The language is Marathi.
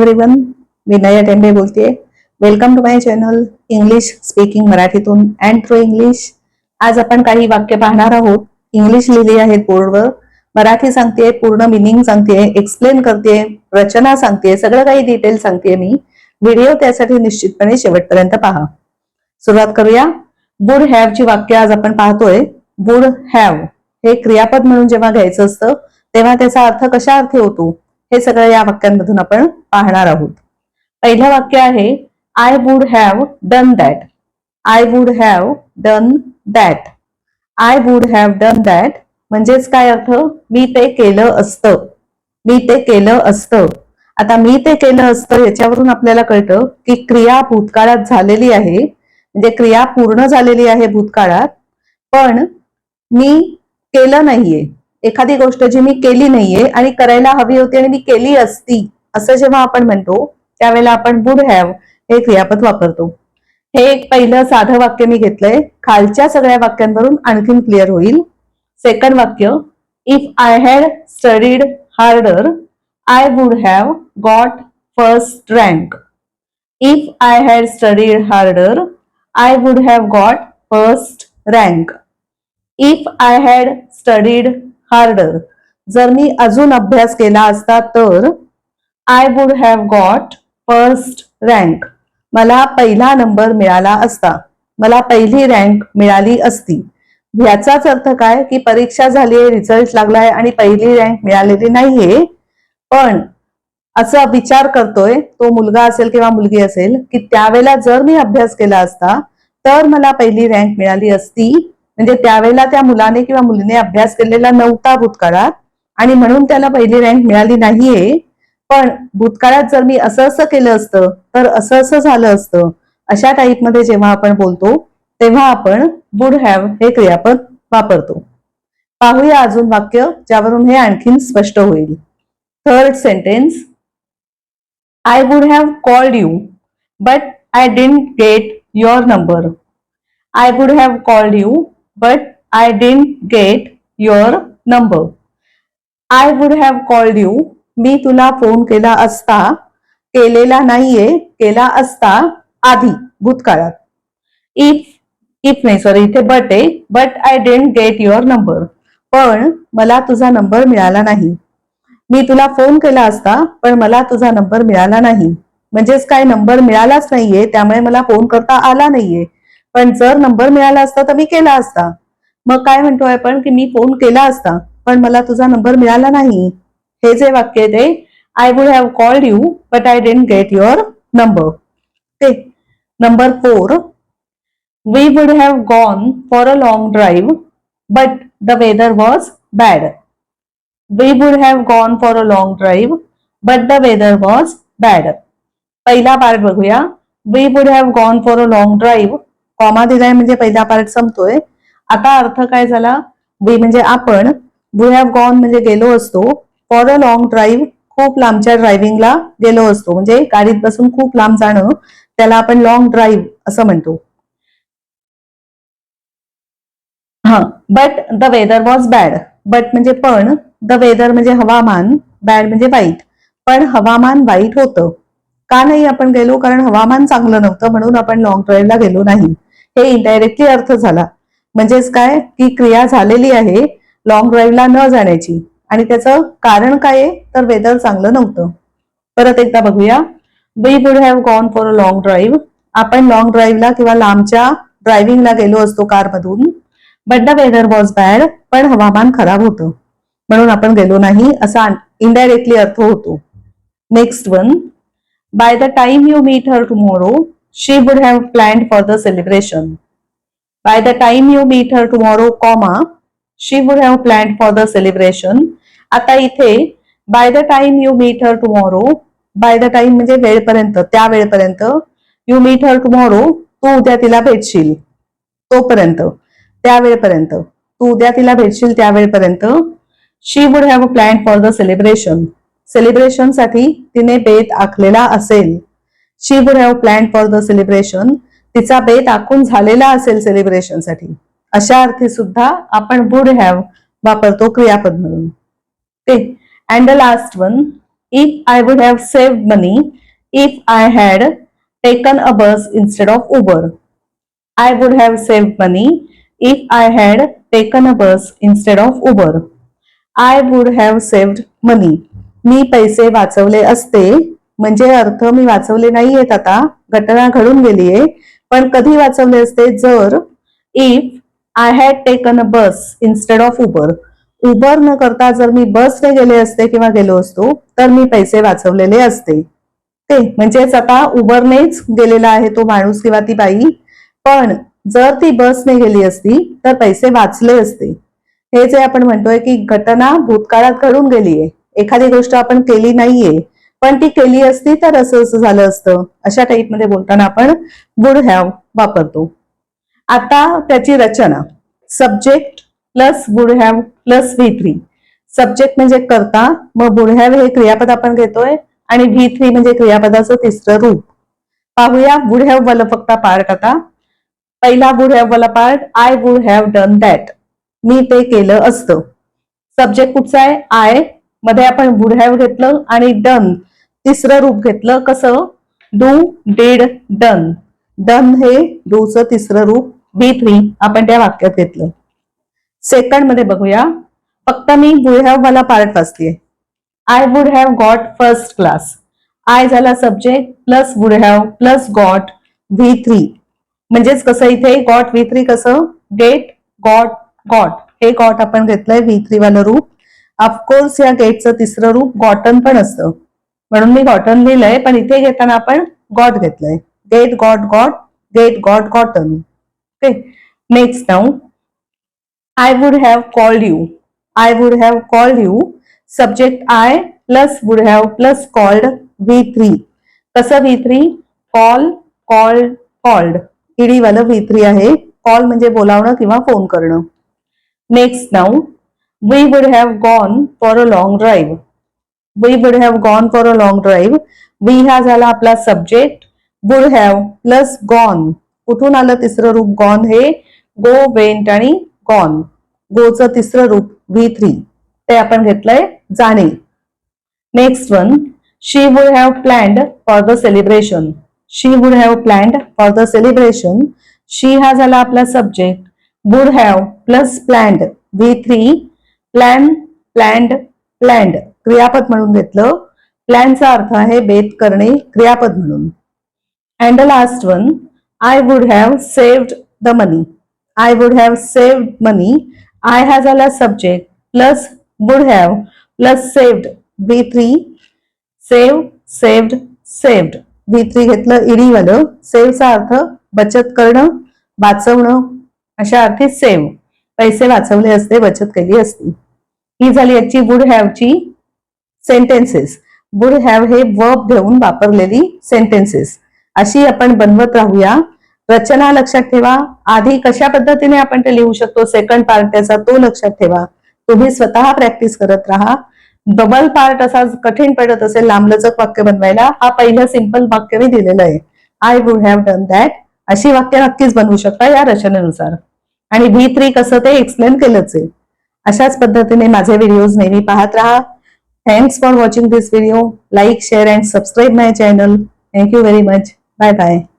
एव्हरीवन मी नया टेंबे बोलतेय. Welcome to my channel English speaking मराठीतून अँड थ्रू इंग्लिश आज आपण काही वाक्य पाहणार आहोत. इंग्लिश लिहिली आहेत बोर्डवर मराठी सांगतेय पूर्ण मिनिंग सांगते एक्सप्लेन करते रचना सांगतेय सगळं काही डिटेल सांगतेय मी. व्हिडिओ त्यासाठी निश्चितपणे शेवटपर्यंत पहा. सुरुवात करूया. वुड हॅव ची वाक्य आज आपण पाहतोय. वुड हॅव हे क्रियापद म्हणून जेव्हा घ्यायचं असतं तेव्हा त्याचा अर्थ कशा अर्थी होतो? हे सगळं या वाक्यांमधून आपण पाहणार आहोत. पहिलं वाक्य आहे I would have done that I would have done that I would have done that म्हणजेच काय अर्थ? मी ते केलं असतं. मी ते केलं असतं. आता मी ते केलं असतं याच्यावरून आपल्याला कळतं की क्रिया भूतकाळात झालेली आहे. म्हणजे क्रिया पूर्ण झालेली आहे भूतकाळात. पण मी केलं नाहीये. एखादी गोष्ट जी मी केली नाहीये आणि करायला हवी होती आणि मी केली असती असं जेव्हा आपण म्हणतो त्यावेळेला आपण वुड हॅव हे क्रियापद वापरतो. हे एक पहिलं साधं वाक्य मी घेतलंय. खालच्या सगळ्या वाक्यांवरून आणखीन क्लिअर होईल. सेकंड वाक्य if I had studied harder I would have got first rank if I had studied harder I would have got first rank if I had studied harder जर मी अजून अभ्यास केला असता तर I would have got first rank मला पहिला नंबर मिळाला असता. मला पहिली रँक मिळाली असती. याचाच अर्थ काय? की परीक्षा झाली आहे रिझल्ट लागलाय आणि पहिली रँक मिळालेली नाहीये. पण असा विचार करतोय तो मुलगा असेल किंवा मुलगी असेल की त्यावेळेला जर मी अभ्यास केला असता तर मला पहिली रँक मिळाली असती. म्हणजे त्यावेळेला त्या मुलाने किंवा मुलीने अभ्यास केलेला नव्हता भूतकाळात आणि म्हणून त्याला पहिली रँक मिळाली नाहीये. पण भूतकाळात जर मी असं असं केलं असतं तर असं असं झालं असतं अशा टाईपमध्ये जेव्हा आपण बोलतो तेव्हा आपण वुड हॅव हे क्रियापद वापरतो. पाहूया अजून वाक्य ज्यावरून हे आणखीन स्पष्ट होईल. Third sentence I would have called you but I didn't get your number I would have called you but I didn't get your number I would have called you मी तुला फोन केला असता केलेला नाहीये केला असता आधी भूतकाळात. इफ इफ नाही सॉरी इथे बट आहे. But I didn't get your number पण मला तुझा नंबर मिळाला नाही. मी तुला फोन केला असता पण मला तुझा नंबर मिळाला नाही. म्हणजेच काय नंबर मिळालाच नाहीये त्यामुळे मला फोन करता आला नाहीये. पण जर नंबर मिळाला असता तर मी केला असता. मग काय म्हणतोय आपण की मी फोन केला असता पण मला तुझा नंबर मिळाला नाही. हे जे वाक्य आहे ते I would have called you but I didn't get your number okay number four we would have gone for a long drive but the weather was bad we would have gone for a long drive but the weather was bad पहिला पार्ट बघूया. We would have gone for a long drive comma दिलाय म्हणजे पहिला पार्ट संपतोय. आता अर्थ काय झाला? वी म्हणजे आपण वी हॅव गॉन म्हणजे गेलो असतो. फॉर अ लॉंग ड्राईव्ह खूप लांबच्या ड्रायव्हिंगला गेलो असतो. म्हणजे गाडीत बसून खूप लांब जाणं त्याला आपण लॉंग ड्राईव्ह असं म्हणतो. हा but the weather was bad but म्हणजे पण द वेदर म्हणजे हवामान बॅड म्हणजे वाईट पण हवामान वाईट होतं. का नाही आपण गेलो? कारण हवामान चांगलं नव्हतं म्हणून आपण लॉंग ड्राईव्हला गेलो नाही. हे इनडायरेक्टली अर्थ झाला. म्हणजेच काय? ती क्रिया झालेली आहे लॉंग ड्राईव्हला न जाण्याची. आणि त्याचं कारण काय आहे? तर वेदर चांगलं नव्हतं. परत एकदा बघूया. We would have gone for a long drive आपण लॉंग ड्राईव्हला किंवा लांबच्या ड्रायव्हिंगला गेलो असतो कारमधून. But the weather was bad पण हवामान खराब होतं. म्हणून आपण गेलो नाही असा इनडायरेक्टली अर्थ होतो. Next one by the time you meet her tomorrow she would have planned for the celebration by the time you meet her tomorrow, comma, she would have planned for the celebration आता इथे by the time you meet her tomorrow by the time म्हणजे वेळपर्यंत त्या वेळपर्यंत यू मीट हर टुमॉरो तू उद्या तिला भेटशील. तोपर्यंत त्या वेळपर्यंत तू उद्या तिला भेटशील त्या वेळपर्यंत she would have plan for the celebration सेलिब्रेशनसाठी तिने बेत आखलेला असेल. She would have plan for the celebration तिचा बेत आखून झालेला असेल सेलिब्रेशनसाठी अशा अर्थी सुद्धा आपण वुड हॅव वापरतो क्रियापद म्हणून. ते and the last one if I would have save money if I had taken a bus instead of Uber I would have save money if I had taken a bus instead of Uber I would have saved money मी पैसे वाचवले असते म्हणजे अर्थ मी वाचवले नाहीयेत आता. घटना घडून गेलीये. पण कधी वाचवले असते? जर if I had taken a bus instead of Uber Uber न करता जर मी बसने गेले असते किंवा गेलो असतो तर मी पैसे वाचवलेले असते. ते म्हणजेच आता उबरनेच गेलेला आहे तो माणूस किंवा ती बाई. पण जर ती बसने गेली असती तर पैसे वाचले असते. हे जे आपण म्हणतोय की घटना भूतकाळात घडून गेलीये. एखादी गोष्ट आपण केली नाहीये. पण ती केली असती तर असं असं झालं असतं. अशा टाईपमध्ये बोलताना आपण वुड हॅव वापरतो. आता त्याची रचना. Subject plus would have plus V three subject म्हणजे करता मग वुड हॅव हे क्रियापद आपण घेतोय आणि व्ही थ्री म्हणजे क्रियापदाचं तिसरं रूप. पाहूया वुड हॅव वाला फक्त पार्ट आता. पहिला वुड हॅव वाला part I would have done that मी ते केलं असतं. सब्जेक्ट कुठचा आहे? आयमध्ये आपण वुड हॅव घेतलं आणि डन तिसरं रूप घेतलं कसं? Do dead done. डन हे डूचं तिसरं रूप बी थ्री आपण त्या वाक्यात घेतलं. सेकंडमध्ये बघूया. फक्त मी वुड हॅव वाला part वाचतेय. I would have got first class I झाला subject plus would have plus got V three म्हणजेच कसं इथे? गॉट व्ही थ्री कसं? गेट गॉट गॉट हे गॉट आपण घेतलंय व्ही थ्री वालं रूप. ऑफकोर्स या गेटचं तिसरं रूप गॉटन पण असतं. म्हणून मी कॉटन लिहिलंय पण इथे घेताना आपण गॉट घेतलंय. Get got got get got cotton okay next now I would have called you I would have called you subject I plus would have plus called V three कसं V three call called called ED वालं व्ही थ्री आहे. कॉल म्हणजे बोलावणं किंवा फोन करणं. Next now we would have gone for a long drive we would have gone for a long drive we हा झाला आपला subject. Would have plus gone कुठून आलं तिसरं रूप गॉन हे? गो वेंट आणि गॉन गोचं तिसरं रूप व्ही थ्री ते आपण घेतलंय जाणे next one she would have planned for the celebration she would have planned for the celebration she हा झाला आपला subject would have plus planned V three plan planned planned क्रियापद म्हणून घेतलं. प्लॅनचा अर्थ आहे बेत करणे क्रियापद म्हणून. And the last one I would have saved the money I would have saved money I हा झाला subject plus would have plus saved B three save saved saved B three घेतलं ईडी वालं. सेव्हचा अर्थ बचत करणं वाचवणं. अशा अर्थी सेव्ह पैसे वाचवले असते बचत केली असती. ही झाली याची वुड हॅवची सेंटेन्सेस वुड हॅव हे वर्ब घेऊन वापरलेली सेंटेन्सेस अशी आपण बनवत राहूया. रचना लक्षात ठेवा. आधी कशा पद्धतीने आपण ते लिहू शकतो? सेकंड पार्ट त्याचा तो लक्षात ठेवा. तुम्ही स्वतः प्रॅक्टिस करत राहा. डबल पार्ट असा कठीण पडत असेल लांबलचक वाक्य बनवायला हा पहिलं सिंपल वाक्य मी दिलेलं आहे. I would have done that अशी वाक्य नक्कीच बनवू शकता या रचनेनुसार. आणि व्ही थ्री कसं ते एक्सप्लेन केलंच आहे. अशाच पद्धतीने माझे व्हिडिओज नेहमी पाहत राहा. Thanks for watching this video. Like, share and subscribe my channel. Thank you very much. Bye bye.